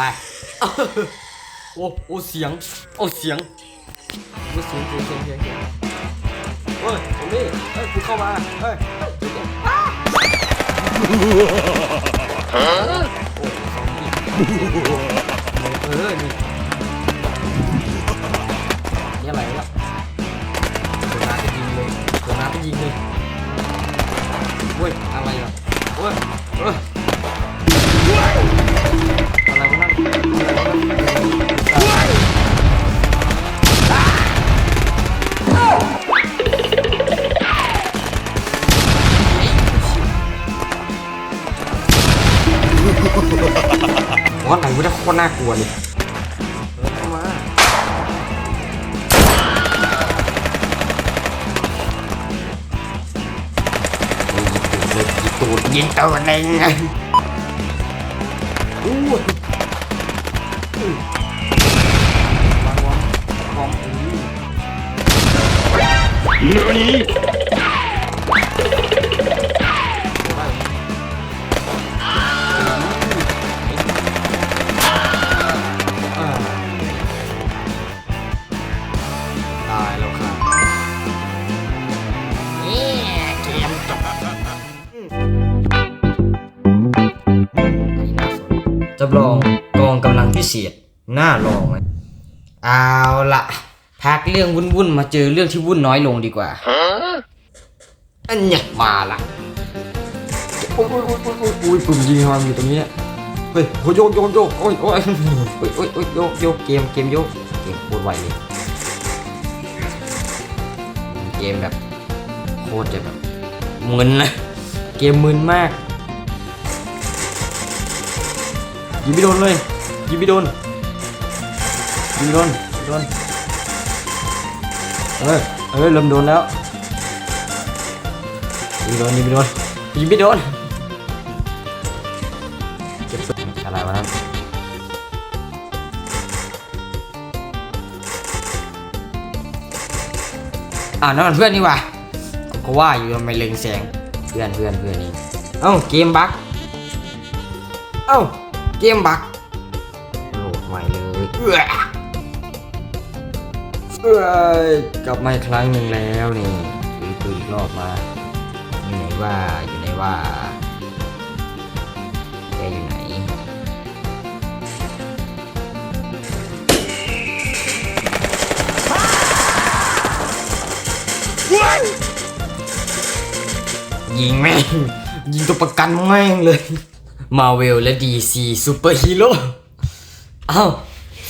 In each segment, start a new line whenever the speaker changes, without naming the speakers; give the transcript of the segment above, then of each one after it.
ไปโอ้โอ้เสียงโอ้เสียงโอ้เสียงเสียงเสียงเสียงเสียงเฮ้ยตรงนี้เฮ้ยกูเข้ามาเฮ้ยเฮ้ยเดี๋ยวอ้าโอ้ซอมบี้เออนี่นี่อะไรวะโดนน้ำไปยิงเลยโดนน้ำไปยิงเลยเว้ยอะไรอะเว้ยเว้ย นี่ยโคตรน่ากลัวเลยเออเข้ามาตูดยิงตัวเองไงอู้หูวางวางวางอู้ จำลองกองกำลังพิเศษน่าลองไหมเอาละพักเรื่องวุ่นๆมาเจอเรื่องที่วุ่นน้อยลงดีกว่าอันเนี้ยมาละโอ้ยโอ้ยโอ้ยโอ้ยโอ้ยโอ้ยปุ่มยิงมันอยู่ตรงนี้เนี่ยเฮ้ยโอ้ยโยกโยกโยกโอ้ยโอ้ยโอ้ยโอ้ยโอ้ยโยกโยกเกมเกมโยกเกมโคตรไวเลยเกมแบบโคตรจะแบบมึนนะเกมมึนมาก ยิงไม่โดนเลยยิงไม่โดนยิงไม่โดนโดนเออเออเริ่มโดนแล้วยิงไม่โดนยิงไม่โดนยิงไม่โดนเก็บสุดอะไรวะนั่นอ่านั่นมันเพื่อนนี่ว่ากูก็ว่าอยู่ทำไมเล็งแสงเพื่อนเพื่อนเพื่อนนี่เอ้าเกมบั๊กเอ้า เกมบักโหลดใหม่เลยเอื้อเอ้ยกลับมาอีกครั้งหนึ่งแล้วนี่ถือปืนอีกรอบมาอยู่ไหนว่าอยู่ไหนว่าแกอยู่ไหนยิงแม่งยิงตัวประกันแม่งเลย มาเวลและดีซีซูเปอร์ฮีโร่เอ้า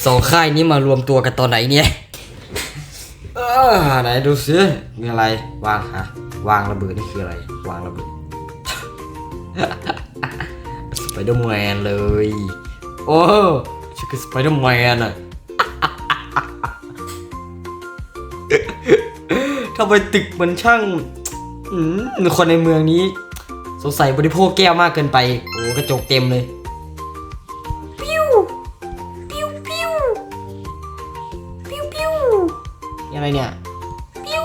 สองค่ายนี้มารวมตัวกันตอนไหนเนี่ยเออไหนดูสิมีอะไรวางฮะวางระเบิดนี่คืออะไร วางระเบิดสไปเดอร์แมนเลย โอ้ชื่อคือสไปเดอร์แมนอะทำไมตึกมันช่างคนในเมืองนี้ สงสัยบริโภคแก้วมากเกินไป โอ้กระจกเต็มเลยปิ้วปิ้วปิ้วปิ้วปิ้วนี่อะไรเนี่ยปิ้ว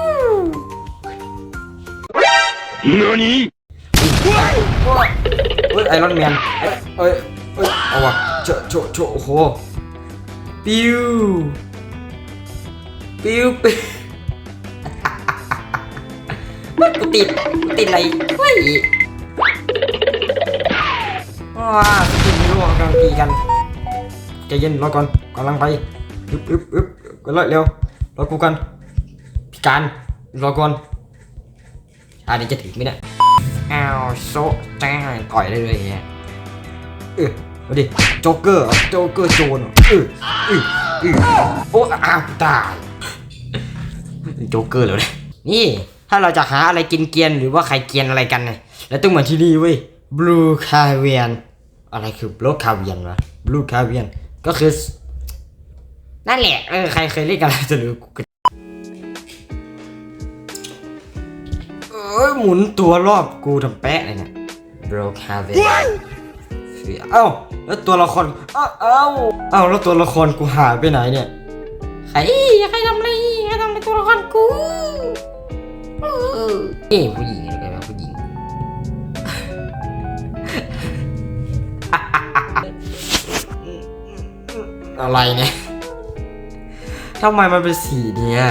何
เฮ้ยไอรอนแมนเอ้ยเอ้ยเอ้ยเอาวะโชโชโชโอ้โหปิ้วปิ้วปิ้วกูติดกูติดอะไรเฮ้ย ว้าสกินไม่รู้ว่ากำลังตีกันใจเย็นรอก่อนกำลังไปอึ๊บอึ๊บอึ๊บก็เลยเร็วรอกูกันพี่การรอก่อนอันนี้จะถึงไหมเนี่ยอ้าวโซะแจ้งต่อยได้เลยอย่างเงี้ยเออมาดิโจ๊กเกอร์เหรอโจ๊กเกอร์โจรเออเออเออโอ้อ้าวตายโจ๊กเกอร์เลยนี่ถ้าเราจะหาอะไรกินเกียนหรือว่าใครเกียนอะไรกันเนี่ยแล้วต้องมาที่นี่เว้ย Blue c a v i a n อะไรคือ Blue c a v i a n วะ Blue c a v i a n ก็คือ นั่นแหละเออใครเคยเล่นกันจะรู้เอ้ยหมุนตัวรอบกูทำแปะเลยเนี่ย Blue c a v i a n เอ้าแล้วตัวละครเอ้าเอ้าเอ้าแล้วตัวละครกูหายไปไหนเนี่ยใครใครทำอะไรใครทำอะไรตัวละครกูเออเอ้ผู้หญิงอะไรกันวะผู้หญิง อะไรเนี่ยทำไมมันเป็นสีเนี่ย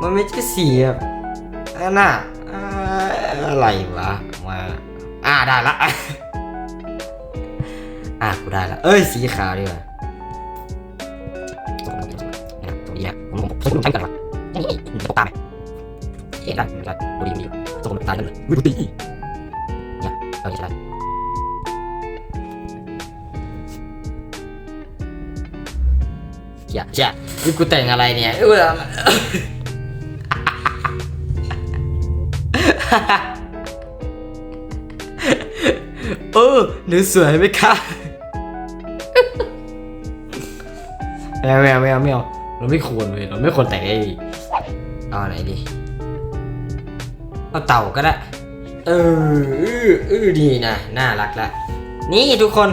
มันไม่ใช่สีแบบนั่นน่ะอ่าอะไรวะมาอ่าได้ละ อะกูได้ละ เอ้ยสีขาวดีกว่าตัวนี้ผมผมผมใช้กันวะนี่ตกตามเห็นได้ไม่ได้ดูดีดูดีส่งตายกันเลยวิวดี เชี่ยเชี่ยนี่กูแต่งอะไรเนี่ยเออเออหนูสวยไหมคะไม่เอาไม่เอาไม่เอาไม่เอาเราไม่ควรเลยเราไม่ควรแต่งไอ้เอาไหนดีเอาเต่าก็ได้เอออืออือดีนะน่ารักละนี่ทุกคน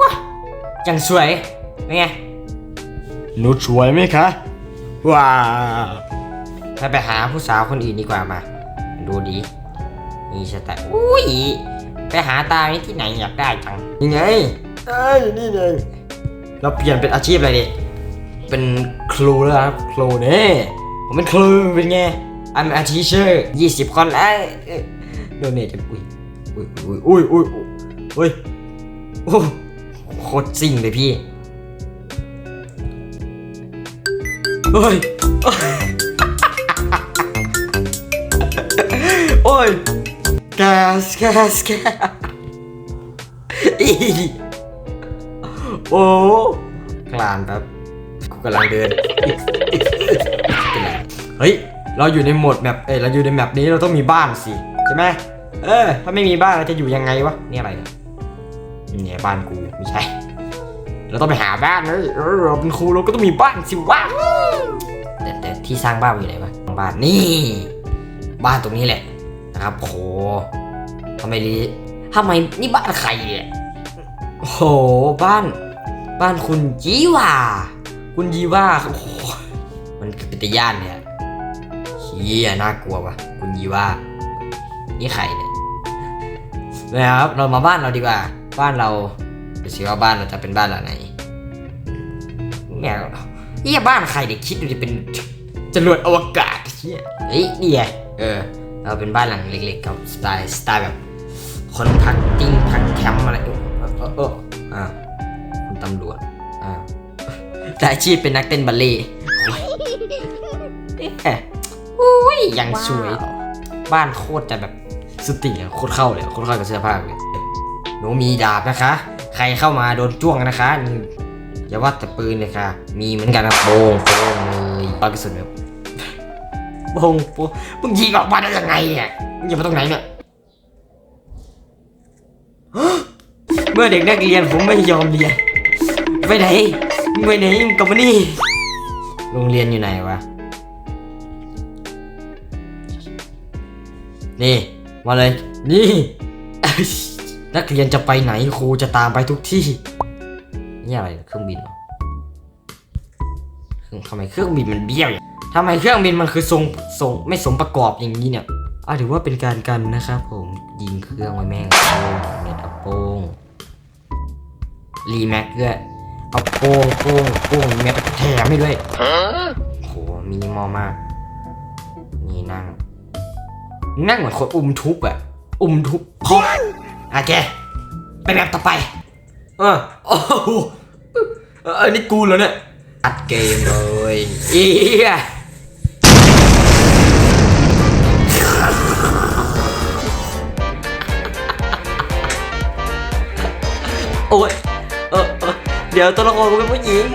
ว้ายังสวยเป็นไง หนูสวยไหมคะ ว้าวถ้าไปหาผู้สาวคนอื่นดีกว่ามา ดูดีนี่สไตล์อุ้ยไปหาตานี่ที่ไหนอยากได้จังยังไงเอ้ยนี่ไงเราเปลี่ยนเป็นอาชีพอะไรดิเป็นครูแล้วครับครูเนี่ยผมเป็นครูเป็นไง I'm a teacher ยี่สิบคนแล้วโดนเนทกันอุ้ยอุ้ยอุ้ยอุ้ยอุ้ยอุ้ยโอ้โคตรซิ่งเลยพี่ เฮ้ย โอ้ยแกสแกสแกสอีโอ้คลานครับกูกำลังเดินเป็นไรเฮ้ย เราอยู่ในโหมดแมปเอ้ย เราอยู่ในแมปนี้เราต้องมีบ้านสิใช่ไหมเออ ถ้าไม่มีบ้านเราจะอยู่ยังไงวะ นี่อะไรเนี่ยเนี่ยบ้านกูไม่ใช่ เราต้องไปหาบ้านเลยเราเป็นครูเราก็ต้องมีบ้านสิวะแต่แต่ที่สร้างบ้านอยู่ไหนวะบ้านนี่ บ้านตรงนี้แหละนะครับโหทำไมรีทำไมนี่บ้านใครเนี่ยโอ้โหบ้าน บ้านคุณจีว่าคุณจีว่าโอ้โหมันเป็นตะย่านเนี่ยเฮียน่ากลัววะคุณยีว่านี่ใครเนี่ยนะครับเรามาบ้านเราดีกว่า บ้านเรา สิว่าบ้านเราจะเป็นบ้านหลังไหนเนี่ยเฮียบ้านใครเด็กคิดดูดิเป็นจรวดอวกาศเฮียเฮ้ยนี่ไงเออ เราเป็นบ้านหลังเล็กๆกับสไตล์สไตล์แบบคนพักติ้งพักแคมป์อะไรเออเออเอออ่าคุณตำรวจอ่าแต่อาชีพเป็นนักเต้นบัลเล่ต์โอ้ยเอ๊ะอุ้ยยังสวย บ้านโคตรจะแบบสติอะโคตรเข้าเลยโคตรเข้ากับเสื้อผ้าเลยหนูมีดาบนะคะ ใครเข้ามาโดนจ้วงนะคะนี่อย่าว่าแต่ปืนเลยค่ะ มีเหมือนกันนะโป่งโป่งเลยปากกระสุนแบบโป่งโป่งมึงยิงออกมาได้ยังไงเนี่ยมึงยิงมาตรงไหนเนี่ยเมื่อเด็กนักเรียนผมไม่ยอมเรียนไปไหนมึงไปไหนมึงกลับมานี่โรงเรียนอยู่ไหนวะนี่ มาเลย นี่ นักเรียนจะไปไหนครูจะตามไปทุกที่ นี่อะไรเครื่องบินทำไมเครื่องบินมันเบี้ยวอย่างทำไมเครื่องบินมันคือทรงทรงไม่สมประกอบอย่างนี้เนี่ยอะถือว่าเป็นการกันนะครับผมยิงเครื่องไว้แม่งโป้งเน็ตอาโป้งรีแม็กด้วยเอาโป้งโป้งโป้งแม็กแถมให้ด้วยโหมินิมอลมาก นี่นั่ง นั่งเหมือนคนอุ้มทุบอะอุ้มทุบพบ โอเคไปแบบต่อไปเออโอ้โหเอออันนี้กูแล้วเนี่ยอัดเกมเลยเอียโอ้ยเออเออเดี๋ยวตัวละครกูเป็นผู้หญิง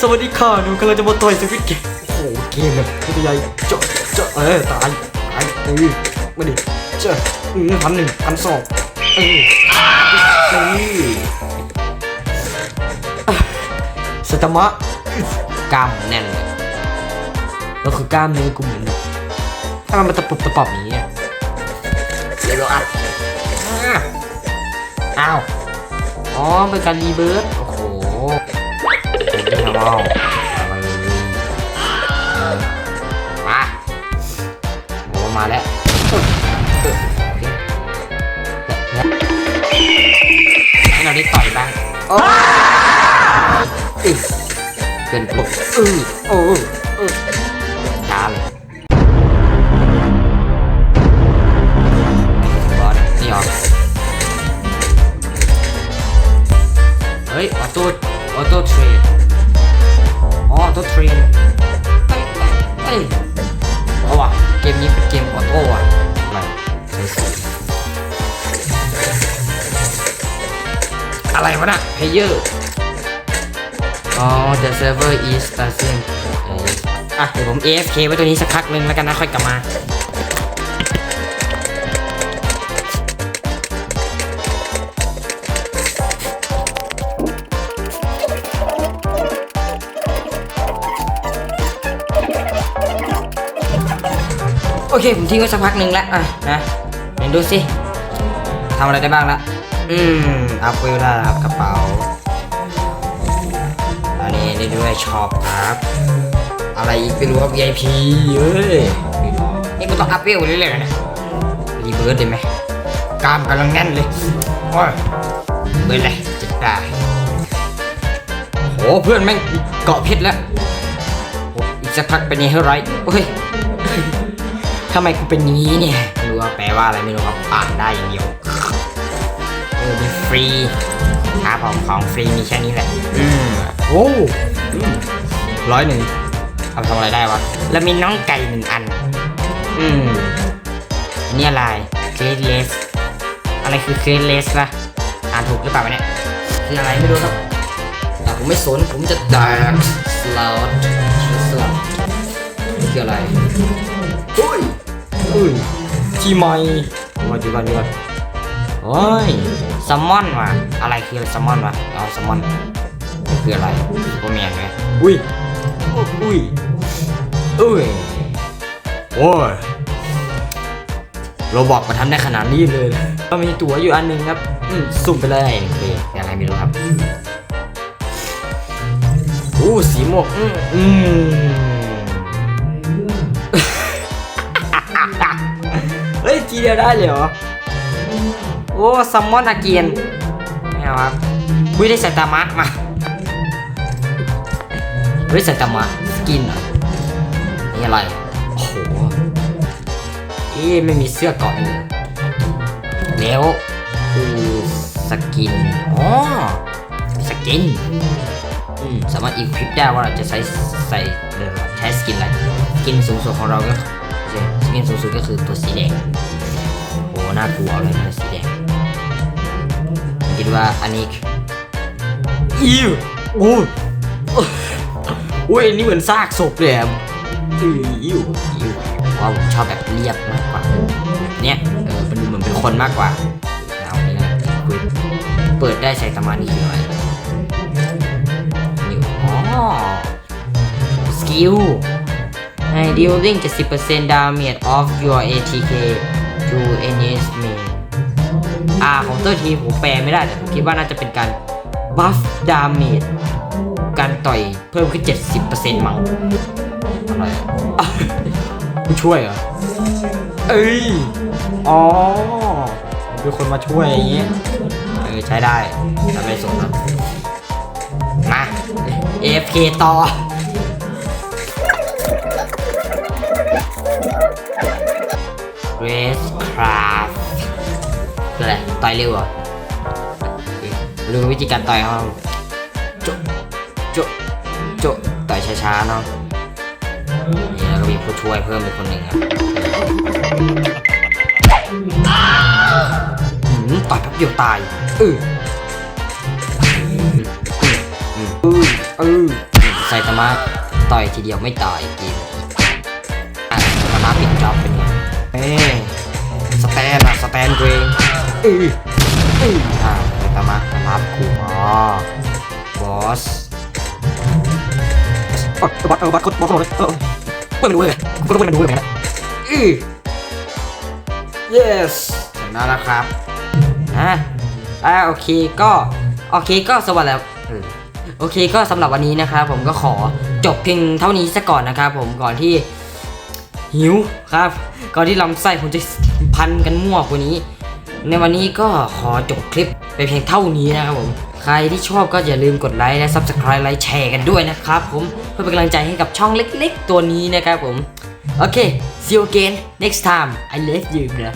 สวัสดีค่ะหนูกำลังจะมาต่อยสวิตเกมโอ้โหเกมแบบตัวใหญ่เจาะเจาะเออตายตายเออมาดิเจาะ อืมพันหนึ่งพันสองเออเออสตมะกล้ามแน่นเลยก็คือกล้ามเนื้อกูเหมือนแบบถ้ามันมาตะปุบตะปอบอย่างนี้อะเลเวลอัพอ้าว อ๋อ เป็นการรีเบิร์ตโอ้โหเป็นที่ทำเอา ได้ต่อยบ้างโอ้อึเกินปุกอือโอ้ อะไรวะน่ะเพเยอร์อ๋อ the server is starting เอ่ออะเดี๋ยวผม AFK ไว้ตัวนี้สักพักนึงแล้วกันนะค่อยกลับมา โอเค ผมทิ้งไว้สักพักหนึ่งแล้วอะนะเดี๋ยวดูสิทำอะไรได้บ้างละ อืมอัพเวลได้แล้วครับกระเป๋าอันนี้ได้ด้วยช็อปครับ อะไรอีกไม่รู้ครับ VIP เฮ้ยไม่รู้นี่กูต้องอัพเวลเรื่อยๆนะรีเบิร์ดได้ไหมกล้ามกำลังแน่นเลยโอ้ยเบิร์ดเลยจิตตาโหเพื่อนแม่งเกาะเพชรแล้วโอ้อีกสักพักเป็นยังไงไรเฮ้ยทำไมกูเป็นอย่างนี้เนี่ยไม่รู้ว่าแปลว่าอะไรไม่รู้ครับอ่านได้อย่างเดียวเออ มีฟรีครับผมของฟรีมีแค่นี้แหละอืมโอ้ร้อยหนึ่งเอาไปทำอะไรได้วะ แล้วมีน้องไก่หนึ่งอัน อืมอันนี่อะไรเคสเลสอะไรคือเคสเลสล่ะอ่านถูกหรือเปล่าวะเนี่ยคืออะไรไม่รู้ครับแต่ผมไม่สนผมจะแตกสลอตสลอตนี่คืออะไรเฮ้ยเฮ้ยที่ใหม่มาดูกันดูกันโอ้ย แซลมอนว่ะ อะไรคือแซลมอนวะเอาแซลมอนมันคืออะไรซูเปอร์แมนไหมอุ้ยอุ้ยอุ้ยโอ้ยเราบอกมาทำได้ขนาดนี้เลย ก็มีตั๋วอยู่อันหนึ่งครับอืมสุ่มไปเลยคืออะไรไม่รู้ครับอู้สีม่วงอืมอืมเฮ้ยทีเดียวได้เลยเหรอ โอ้ซัมมอนอาเกียนไม่เอาครับวิได้ใส่ตามะมาวิได้ใส่ตามะสกินเหรอนี่อะไร โอ้โหเอ๊ไม่มีเสื้อเกาะเลยแล้วคือสกิน อ๋อ สกิน อืม สามารถอีควิปได้ว่าเราจะใช้ใส่เดี๋ยวใช้สกินอะไร สกินสูงสุดของเราก็สกินสูงสุดก็คือตัวสีแดง โอ้ น่ากลัวเลยนะสีแดง คิดว่าอันนี้อิวโอ้ยโอ้ยอันนี้เหมือนซากศพเลยอะอิวอิวอิวว่าผมชอบแบบเรียบมากกว่าแบบเนี้ยเออมันดูเหมือนเป็นคนมากกว่าเอานี่นะคุยเปิดได้ใช้ตามานี่คืออะไรนิวอ๋อสกิลให้ dealing 70% damage of your ATK to enemy อ่าของเตอร์ทีผมแปลไม่ได้แต่ผมคิดว่าน่าจะเป็นการ buff damage การต่อยเพิ่มขึ้น 70%มั้งอะไรอะผู้ช่วยเหรอ เอ้ย อ๋อเป็นคนมาช่วยอย่างเงี้ยเออ ใช้ได้ทำไม่สนครับมา AFK ต่อ ต่อยเร็วเหรอรู้วิธีการต่อยเขาโจะโจะโจะต่อยช้าๆเนาะนี่แล้วก็มีผู้ช่วยเพิ่มอีกคนหนึ่งอะหืมต่อยแป๊บเดียวตายเอออืมอืมเออใส่ตามะต่อยทีเดียวไม่ตายกินอะตามะปิดจ็อบเป็นไงเอ้สแตนอะสแตนตัว เองอืออืออ่าไปตามาตามมากูอ๋อบอสเออบอสเออบอสบอสบอสเออเปิดไม่รู้เลยกูก็เปิดไม่รู้เลยเหมือนกันอือ yes ถึงแล้วนะครับอะอ่าโอเคก็โอเคก็สวัสดีแล้วโอเคก็สำหรับวันนี้นะครับผมก็ขอจบเพียงเท่านี้ซะก่อนนะครับผมก่อนที่หิวครับ ก่อนที่ลำไส้ผมจะพันกันมั่วกว่านี้ ในวันนี้ก็ขอจบคลิปไปเพียงเท่านี้นะครับผม
ใครที่ชอบก็อย่าลืมกดไลค์และ Subscribe ไลค์แชร์กันด้วยนะครับผมเพื่อเป็นกำลังใจให้กับช่องเล็ก ๆ ตัวนี้นะครับผมโอเค see you again next time I love you นะ